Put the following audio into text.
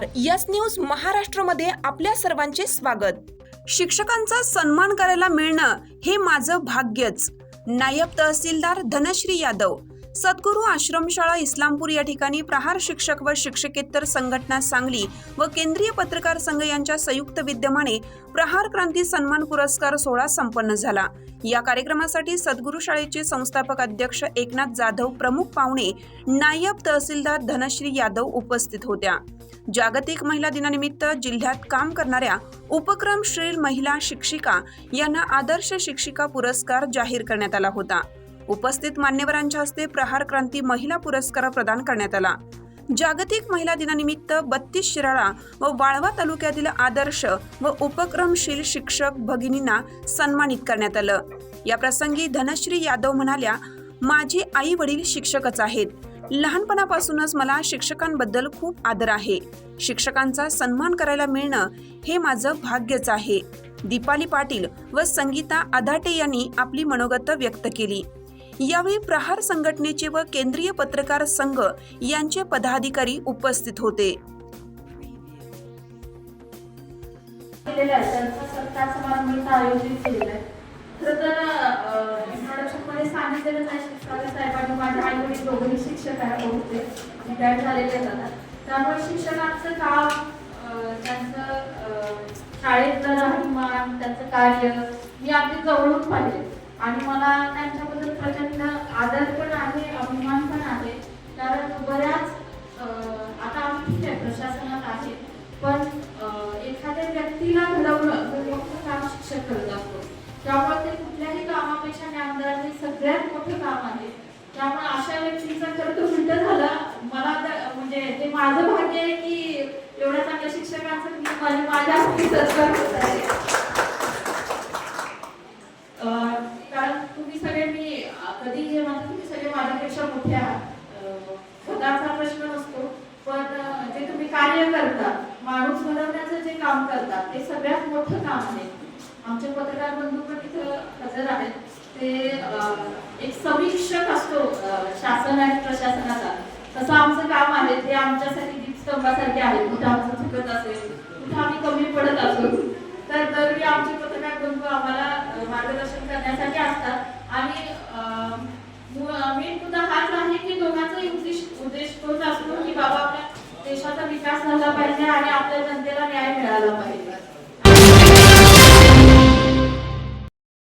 नमस्कार. Yes news महाराष्ट्रमध्ये आपल्या सर्वांचे स्वागत. शिक्षकांचा सन्मान करायला मिळणं हे माझं भाग्यच. नायब तहसीलदार धनश्री यादव सद्गुरू आश्रमशाळा इस्लामपूर या ठिकाणी प्रहार शिक्षक व शिक्षकेतर संघटना सांगली व केंद्रीय पत्रकार संघ यांच्या संयुक्त विद्यमाने प्रहार क्रांती सन्मान पुरस्कार सोहळा संपन्न झाला. या कार्यक्रमासाठी सद्गुरू शाळेचे संस्थापक अध्यक्ष एकनाथ जाधव प्रमुख पाहुणे नायब तहसीलदार धनश्री यादव उपस्थित होत्या. जागतिक महिला दिनानिमित्त जिल्ह्यात काम करणाऱ्या उपक्रमशील महिला शिक्षिका यांना आदर्श शिक्षिका पुरस्कार जाहीर करण्यात आला होता. उपस्थित मान्यवरांच्या हस्ते प्रहार क्रांती महिला पुरस्कार प्रदान करण्यात आला. जागतिक महिला दिनानिमित्त बत्तीस शिराळा व वाळवा तालुक्यातील आदर्श व उपक्रमशील शिक्षक भगिनींना सन्मानित करण्यात आलं. या प्रसंगी धनश्री यादव म्हणाल्या माझे आई वडील शिक्षकच आहेत. लहानपणापासूनच मला शिक्षकांबद्दल खूप आदर आहे. शिक्षकांचा सन्मान करायला मिळणं हे माझं भाग्यच आहे. दीपाली पाटील व संगीता आधाटे यांनी आपली मनोगत व्यक्त केली. यावेळी प्रहार संघटनेचे व केंद्रीय पत्रकार संघ यांचे पदाधिकारी उपस्थित होते. शिक्षक आहे हो, त्यामुळे शिक्षकांचं काम त्यांचं शाळेतलं राहणीमान त्यांचं कार्य मी अगदी जवळून पाहिले. आणि मला त्यांच्याबद्दल प्रचंड आदर पण आहे अभिमान पण आहे. कारण बऱ्याच आता आम्ही ठीक आहे प्रशासनात आहे पण एखाद्या व्यक्तीला घडवणं हे मोठं काम शिक्षक करत असतो त्यामुळे ते कुठल्याही कामापेक्षा ज्ञानदार हे सगळ्यात मोठं काम आहे. त्यामुळे अशा व्यक्तीचा खरं तर उलट झाला मला तर म्हणजे ते माझं भाग्य आहे की एवढ्या चांगल्या शिक्षकांचं माझ्या माझ्या सत्कार होत आहे अं, कारण तुम्ही सगळे मी अं, कधी जे म्हणतात तुम्ही सगळे माझ्यापेक्षा मोठे आहात प्रश्न नसतो. पण जे तुम्ही कार्य करता माणूस घडवण्याचं जे काम करतात ते सगळ्यात मोठं काम आहे. आमचे पत्रकार बंधू पण इथं हजर आहेत. ते एक समीक्षक असतो शासन आणि प्रशासनाचा. तसं आमचं काम आहे ते आमच्यासाठी दीपस्तंभासारखे आहे मोठा देशाचा विकास झाला पाहिजे आणि आपल्या